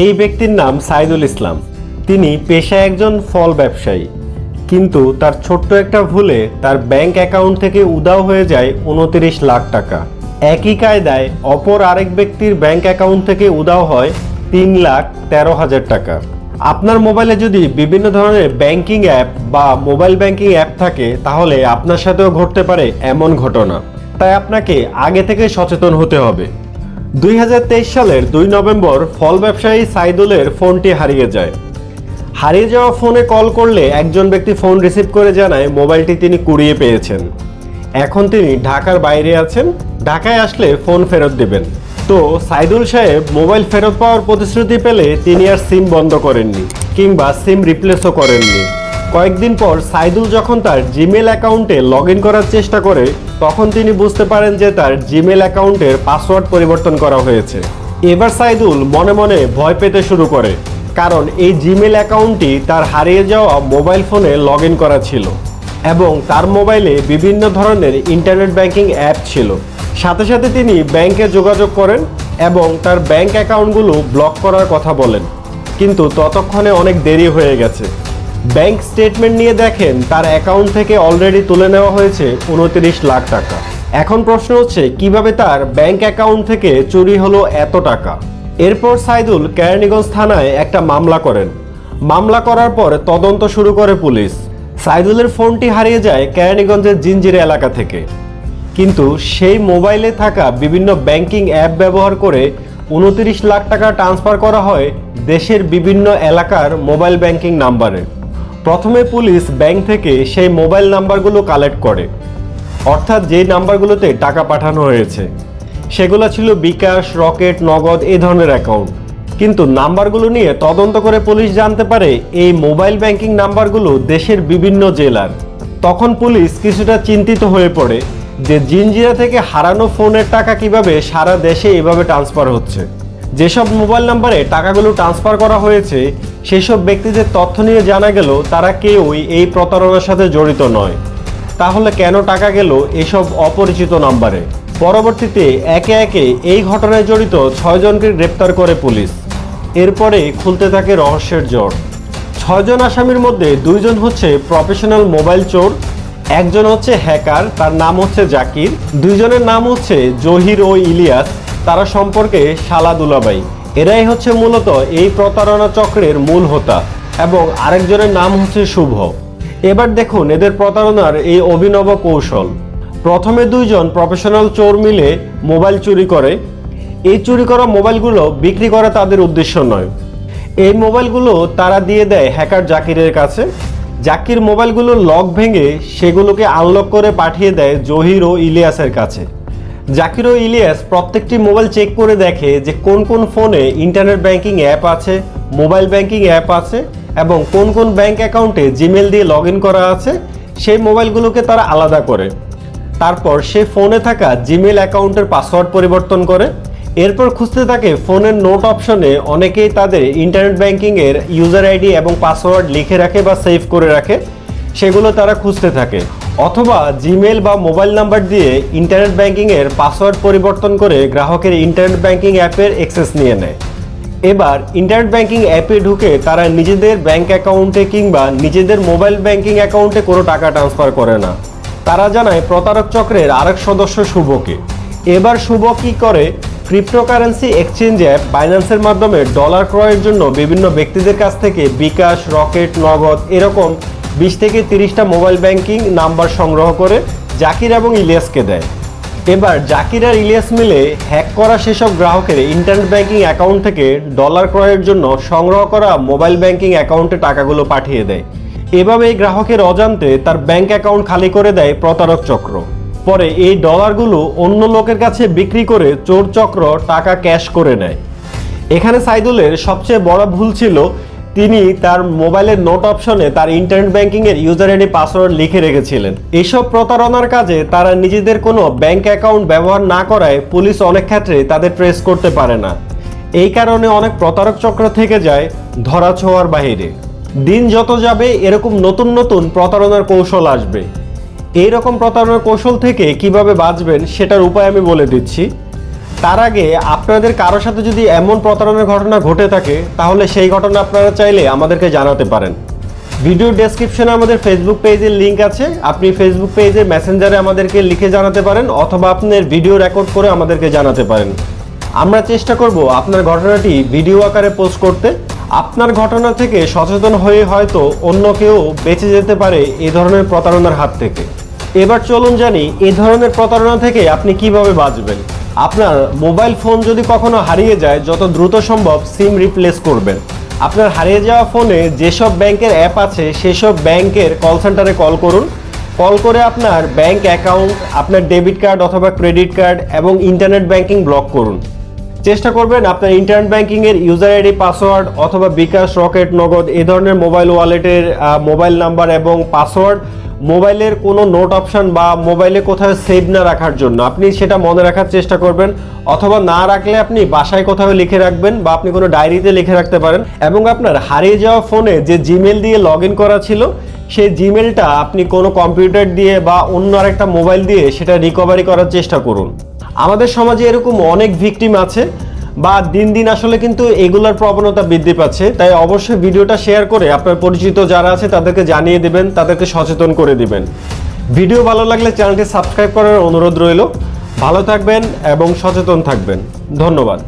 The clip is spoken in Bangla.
এই ব্যক্তির নাম সাইদুল ইসলাম। তিনি পেশায় একজন ফল ব্যবসায়ী। কিন্তু তার ছোট্ট একটা ভুলে তার ব্যাংক অ্যাকাউন্ট থেকে উদাও হয়ে যায় উনত্রিশ লাখ টাকা। একই কায়দায় অপর আরেক ব্যক্তির ব্যাংক অ্যাকাউন্ট থেকে উদাও হয় তিন লাখ তেরো হাজার টাকা। আপনার মোবাইলে যদি বিভিন্ন ধরনের ব্যাংকিং অ্যাপ বা মোবাইল ব্যাংকিং অ্যাপ থাকে, তাহলে আপনার সাথেও ঘটতে পারে এমন ঘটনা। তাই আপনাকে আগে থেকে সচেতন হতে হবে। দুই হাজার তেইশ সালের দুই নভেম্বর ফল ব্যবসায়ী সাইদুলের ফোনটি হারিয়ে যায়। হারিয়ে যাওয়া ফোনে কল করলে একজন ব্যক্তি ফোন রিসিভ করে জানায় মোবাইলটি তিনি কুড়িয়ে পেয়েছেন। এখন তিনি ঢাকার বাইরে আছেন, ঢাকায় আসলে ফোন ফেরত দেবেন। তো সাইদুল সাহেব মোবাইল ফেরত পাওয়ার প্রতিশ্রুতি পেলে তিনি আর সিম বন্ধ করেননি কিংবা সিম রিপ্লেসও করেননি। কয়েকদিন পর সাইদুল যখন তার জিমেল অ্যাকাউন্টে লগ করার চেষ্টা করে তখন তিনি বুঝতে পারেন যে তার জিমেল অ্যাকাউন্টের পাসওয়ার্ড পরিবর্তন করা হয়েছে। এবার সাইদুল মনে মনে ভয় পেতে শুরু করে, কারণ এই জিমেল অ্যাকাউন্টটি তার হারিয়ে যাওয়া মোবাইল ফোনে লগ করা ছিল এবং তার মোবাইলে বিভিন্ন ধরনের ইন্টারনেট ব্যাংকিং অ্যাপ ছিল। সাথে সাথে তিনি ব্যাংকে যোগাযোগ করেন এবং তার ব্যাংক অ্যাকাউন্টগুলো ব্লক করার কথা বলেন। কিন্তু ততক্ষণে অনেক দেরি হয়ে গেছে। ব্যাংক স্টেটমেন্ট নিয়ে দেখেন তার অ্যাকাউন্ট থেকে অলরেডি তুলে নেওয়া হয়েছে উনত্রিশ লাখ টাকা। এখন প্রশ্ন হচ্ছে, কীভাবে তার ব্যাংক অ্যাকাউন্ট থেকে চুরি হলো এত টাকা? এরপর সাইদুল কেরানীগঞ্জ থানায় একটা মামলা করেন। মামলা করার পর তদন্ত শুরু করে পুলিশ। সাইদুলের ফোনটি হারিয়ে যায় কেরানীগঞ্জের জিঞ্জির এলাকা থেকে। কিন্তু সেই মোবাইলে থাকা বিভিন্ন ব্যাংকিং অ্যাপ ব্যবহার করে উনত্রিশ লাখ টাকা ট্রান্সফার করা হয় দেশের বিভিন্ন এলাকার মোবাইল ব্যাংকিং নাম্বারে। প্রথমে পুলিশ ব্যাংক থেকে সেই মোবাইল নাম্বারগুলো কালেক্ট করে। অর্থাৎ যে নাম্বারগুলোতে টাকা পাঠানো হয়েছে। সেগুলো ছিল বিকাশ, রকেট, নগদ এই ধরনের অ্যাকাউন্ট কিন্তু নাম্বারগুলো নিয়ে তদন্ত করে পুলিশ জানতে পারে এই মোবাইল ব্যাংকিং নাম্বারগুলো দেশের বিভিন্ন জেলার। তখন পুলিশ কিছুটা চিন্তিত হয়ে পড়ে যে জিনজিরা থেকে হারানো ফোনের টাকা কীভাবে সারা দেশে এভাবে ট্রান্সফার হচ্ছে। যেসব মোবাইল নাম্বারে টাকাগুলো ট্রান্সফার করা হয়েছে, সেসব ব্যক্তিদের তথ্য নিয়ে জানা গেল তারা কেউই এই প্রতারণার সাথে জড়িত নয়। তাহলে কেন টাকা গেল এসব অপরিচিত নাম্বারে? পরবর্তীতে একে একে এই ঘটনায় জড়িত ছয়জনকে গ্রেপ্তার করে পুলিশ। এরপরে খুলতে থাকে রহস্যের জট ছয়জন আসামির মধ্যে দুইজন হচ্ছে প্রফেশনাল মোবাইল চোর, একজন হচ্ছে হ্যাকার, তার নাম হচ্ছে জাকির, দুইজনের নাম হচ্ছে জহির ও ইলিয়াস। তারা সম্পর্কে শালা দুলাবাই এরাই হচ্ছে মূলত এই প্রতারণা চক্রের মূল হোতা এবং আরেকজনের নাম হচ্ছে শুভ। এবার দেখুন এদের প্রতারণার এই অভিনব কৌশল। প্রথমে দুইজন প্রফেশনাল চোর মিলে মোবাইল চুরি করে। এই চুরি করা মোবাইলগুলো বিক্রি করা তাদের উদ্দেশ্য নয়। এই মোবাইলগুলো তারা দিয়ে দেয় হ্যাকার জাকিরের কাছে। জাকির মোবাইলগুলো লক ভেঙে সেগুলোকে আনলক করে পাঠিয়ে দেয় জহির ও ইলিয়াসের কাছে। জাকির ইলিয়াস প্রত্যেকটি মোবাইল চেক করে দেখে যে কোন কোন ফোনে ইন্টারনেট ব্যাংকিং অ্যাপ আছে, মোবাইল ব্যাংকিং অ্যাপ আছে এবং কোন কোন ব্যাংক অ্যাকাউন্টে জিমেল দিয়ে লগ করা আছে, সেই মোবাইলগুলোকে তারা আলাদা করে। তারপর সে ফোনে থাকা জিমেল অ্যাকাউন্টের পাসওয়ার্ড পরিবর্তন করে। এরপর খুঁজতে থাকে ফোনের নোট অপশনে অনেকেই তাদের ইন্টারনেট ব্যাংকিংয়ের ইউজার আইডি এবং পাসওয়ার্ড লিখে রাখে বা সেভ করে রাখে। সেগুলো তারা খুঁজতে থাকে। অথবা জিমেল বা মোবাইল নাম্বার দিয়ে ইন্টারনেট ব্যাংকিংয়ের পাসওয়ার্ড পরিবর্তন করে গ্রাহকের ইন্টারনেট ব্যাংকিং অ্যাপের অ্যাক্সেস নিয়ে নেয়। এবার ইন্টারনেট ব্যাংকিং অ্যাপে ঢুকে তারা নিজেদের ব্যাংক অ্যাকাউন্টে কিংবা নিজেদের মোবাইল ব্যাংকিং অ্যাকাউন্টে কোনো টাকা ট্রান্সফার করে না। তারা জানায়, প্রতারক চক্রের আরেক সদস্য শুভকে। এবার শুভ কি করে? ক্রিপ্টোকারেন্সি এক্সচেঞ্জ অ্যাপ বাইন্যান্সের মাধ্যমে ডলার ক্রয়ের জন্য বিভিন্ন ব্যক্তিদের কাছ থেকে বিকাশ, রকেট, নগদ এরকম বিশ থেকে তিরিশটা মোবাইল ব্যাংকিং নাম্বার সংগ্রহ করে জাকির এবং ইলিয়াসকে দেয়। এবার জাকির আর ইলিয়াস মিলে হ্যাক করা সেসব গ্রাহকের ইন্টারনেট ব্যাংকিং অ্যাকাউন্ট থেকে ডলার ক্রয়ের জন্য সংগ্রহ করা মোবাইল ব্যাংকিং অ্যাকাউন্টে টাকাগুলো পাঠিয়ে দেয়। এভাবে গ্রাহকের অজান্তে তার ব্যাংক অ্যাকাউন্ট খালি করে দেয় প্রতারক চক্র। পরে এই ডলারগুলো অন্য লোকের কাছে বিক্রি করে চোর চক্র টাকা ক্যাশ করে নেয়। এখানে সাইদুলের সবচেয়ে বড় ভুল ছিল তিনি তার মোবাইলের নোট অপশনে তার ইন্টারনেট ব্যাংকিং এর ইউজার আইডি, পাসওয়ার্ড লিখে রেখেছিলেন। এইসব প্রতারণার কাজে তারা নিজেদের কোনো ব্যাংক অ্যাকাউন্ট ব্যবহার না করায় পুলিশ অনেক ক্ষেত্রে তাদের ট্রেস করতে পারে না। এই কারণে অনেক প্রতারক চক্র থেকে যায় ধরা ছোঁয়ার বাহিরে। দিন যত যাবে, এরকম নতুন নতুন প্রতারণার কৌশল আসবে। এই রকম প্রতারণার কৌশল থেকে কীভাবে বাঁচবেন, সেটার উপায় আমি বলে দিচ্ছি। তার আগে আপনাদের কারোর সাথে যদি এমন প্রতারণার ঘটনা ঘটে থাকে, তাহলে সেই ঘটনা আপনারা চাইলে আমাদেরকে জানাতে পারেন। ভিডিও ডেসক্রিপশনে আমাদের ফেসবুক পেজের লিংক আছে। আপনি ফেসবুক পেজে মেসেঞ্জারে আমাদেরকে লিখে জানাতে পারেন, অথবা আপনার ভিডিও রেকর্ড করে আমাদেরকে জানাতে পারেন। আমরা চেষ্টা করব আপনার ঘটনাটি ভিডিও আকারে পোস্ট করতে। আপনার ঘটনা থেকে সচেতন হয়ে হয়তো অন্য কেউ বেঁচে যেতে পারে এ ধরনের প্রতারণার হাত থেকে। এবার চলুন জানি এই ধরনের প্রতারণা থেকে আপনি কীভাবে বাঁচবেন? আপনার মোবাইল ফোন যদি কখনো হারিয়ে যায়, যত দ্রুত সম্ভব সিম রিপ্লেস করবেন। আপনার হারিয়ে যাওয়া ফোনে যেসব ব্যাংকের অ্যাপ আছে, সেসব ব্যাংকের কল সেন্টারে কল করুন। কল করে আপনার ব্যাংক অ্যাকাউন্ট, আপনার ডেবিট কার্ড অথবা ক্রেডিট কার্ড এবং ইন্টারনেট ব্যাংকিং ব্লক করুন। চেষ্টা করবেন আপনার ইন্টারনেট ব্যাংকিং এর ইউজার আইডি পাসওয়ার্ড অথবা বিকাশ রকেট নগদ এই ধরনের মোবাইল ওয়ালেটের মোবাইল নাম্বার এবং পাসওয়ার্ড মোবাইলের কোনো নোট অপশন বা মোবাইলে কোথাও সেভ না রাখার জন্য। আপনি সেটা মনে রাখার চেষ্টা করবেন অথবা না রাখলে আপনি বাসায় কোথাও লিখে রাখবেন বা আপনি কোনো ডায়েরিতে লিখে রাখতে পারেন এবং আপনার হারিয়ে যাওয়া ফোনে যে জিমেল দিয়ে লগ করা ছিল, সেই জিমেলটা আপনি কোনো কম্পিউটার দিয়ে বা অন্য আরেকটা মোবাইল দিয়ে সেটা রিকভারি করার চেষ্টা করুন। আমাদের সমাজে এরকম অনেক ভিকটিম আছে, বা দিন দিন আসলে কিন্তু এগুলার প্রবণতা বৃদ্ধি পাচ্ছে। তাই অবশ্যই ভিডিওটা শেয়ার করে আপনার পরিচিত যারা আছে তাদেরকে জানিয়ে দেবেন, তাদেরকে সচেতন করে দিবেন। ভিডিও ভালো লাগলে চ্যানেলটি সাবস্ক্রাইব করার অনুরোধ রইল। ভালো থাকবেন এবং সচেতন থাকবেন। ধন্যবাদ।